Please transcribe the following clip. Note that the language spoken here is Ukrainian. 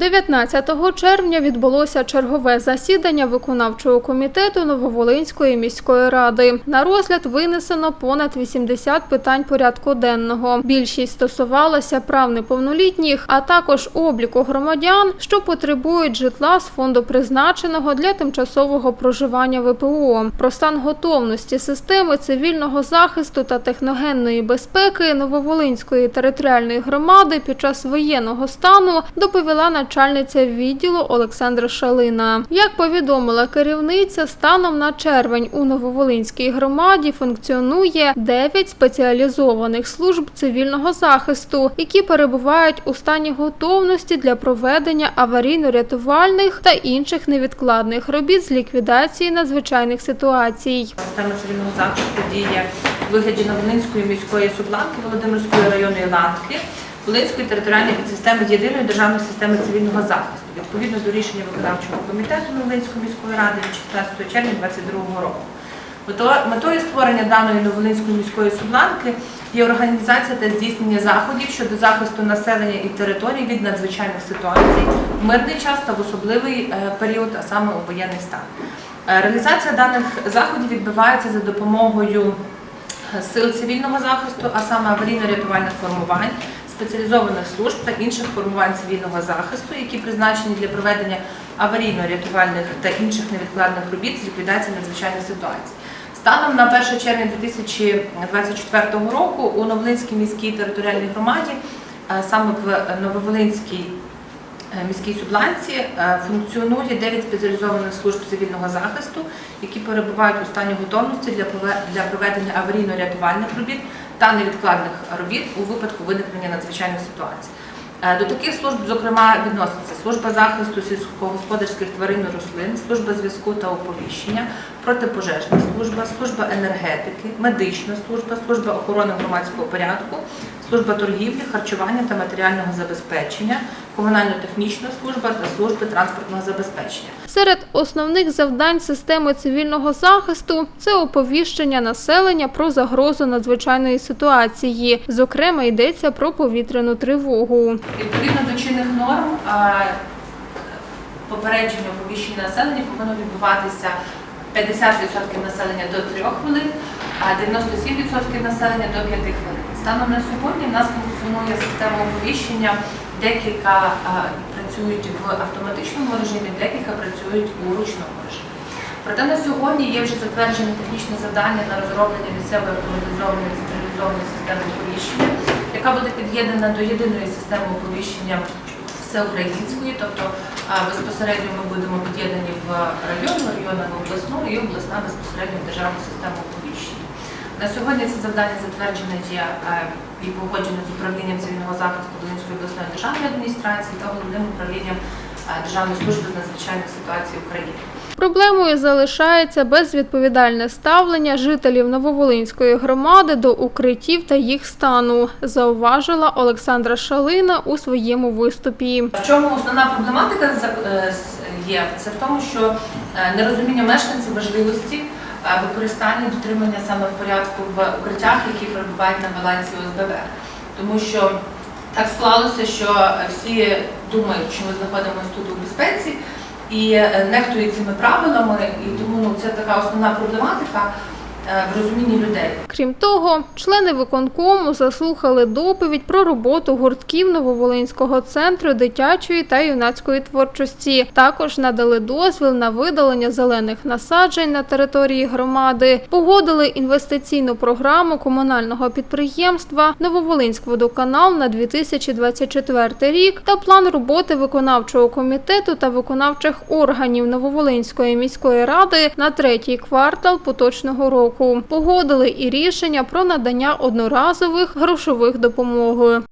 19 червня відбулося чергове засідання виконавчого комітету Нововолинської міської ради. На розгляд винесено понад 80 питань порядку денного. Більшість стосувалася прав неповнолітніх, а також обліку громадян, що потребують житла з фонду призначеного для тимчасового проживання ВПО. Про стан готовності системи цивільного захисту та техногенної безпеки Нововолинської територіальної громади під час воєнного стану доповіла начальниця відділу Олександра Шалина. Як повідомила керівниця, станом на червень у Нововолинській громаді функціонує 9 спеціалізованих служб цивільного захисту, які перебувають у стані готовності для проведення аварійно-рятувальних та інших невідкладних робіт з ліквідації надзвичайних ситуацій. Система цивільного захисту діє в вигляді Новолинської міської судланки Володимирської районної ланки, Волинської територіальної підсистеми єдиної державної системи цивільного захисту відповідно до рішення виконавчого комітету Новолинської міської ради від 16 червня 2022 року. Метою створення даної Новолинської міської судланки є організація та здійснення заходів щодо захисту населення і територій від надзвичайних ситуацій в мирний час та в особливий е, період, а саме у воєнний стан. Е, Реалізація даних заходів відбувається за допомогою е, сил цивільного захисту, а саме аварійно-рятувальних формувань, спеціалізованих служб та інших формувань цивільного захисту, які призначені для проведення аварійно-рятувальних та інших невідкладних робіт з ліквідації надзвичайних ситуацій. Станом на 1 червня 2024 року у Новолинській міській територіальній громаді, е, саме в Нововолинській Е, міській судланці е, функціонує 9 спеціалізованих служб цивільного захисту, які перебувають у стані готовності для проведення аварійно-рятувальних робіт та невідкладних робіт у випадку виникнення надзвичайних ситуацій. Е, До таких служб, зокрема, відносяться служба захисту сільськогосподарських тварин і рослин, служба зв'язку та оповіщення, протипожежна служба, служба енергетики, медична служба, служба охорони громадського порядку, служба торгівлі, харчування та матеріального забезпечення, комунально-технічна служба та служби транспортного забезпечення. Серед основних завдань системи цивільного захисту це оповіщення населення про загрозу надзвичайної ситуації. Зокрема, йдеться про повітряну тривогу. Відповідно до чинних норм, попередження оповіщення населення повинно відбуватися 50% населення до 3 хвилин, а 97% населення до 5 хвилин. Станом на сьогодні в нас функціонує система оповіщення, декілька а, працюють в автоматичному режимі, декілька працюють у ручному режимі. Проте на сьогодні є вже затверджене технічне завдання на розроблення місцевої автоматизованої централізованої системи оповіщення, яка буде під'єднана до єдиної системи оповіщення всеукраїнської, тобто безпосередньо ми будемо під'єднані в районну, районну в обласну і обласна безпосередньо в державну систему оповіщення. На сьогодні це завдання затверджене є і погоджено з управлінням цивільного захисту Волинської обласної державної адміністрації та головним управлінням Державної служби з надзвичайних ситуацій України. Проблемою залишається безвідповідальне ставлення жителів Нововолинської громади до укриттів та їх стану, зауважила Олександра Шалина у своєму виступі. В чому основна проблематика е, є? Це в тому, що е, нерозуміння мешканців важливості е, використання дотримання саме в порядку в укриттях, які перебувають на балансі ОСББ. Тому що так склалося, що всі думають, що ми знаходимося тут у безпеці і нехтує нехтують цими правилами, і тому ну, це така основна проблематика. е, в розумінні людей. Крім того, члени виконкому заслухали доповідь про роботу гуртків Нововолинського центру дитячої та юнацької творчості. Також надали дозвіл на видалення зелених насаджень на території громади, погодили інвестиційну програму комунального підприємства Нововолинськводоканал на 2024 рік та план роботи виконавчого комітету та виконавчих органів Нововолинської міської ради на третій квартал поточного року. Погодили і рішення про надання одноразових грошових допомоги.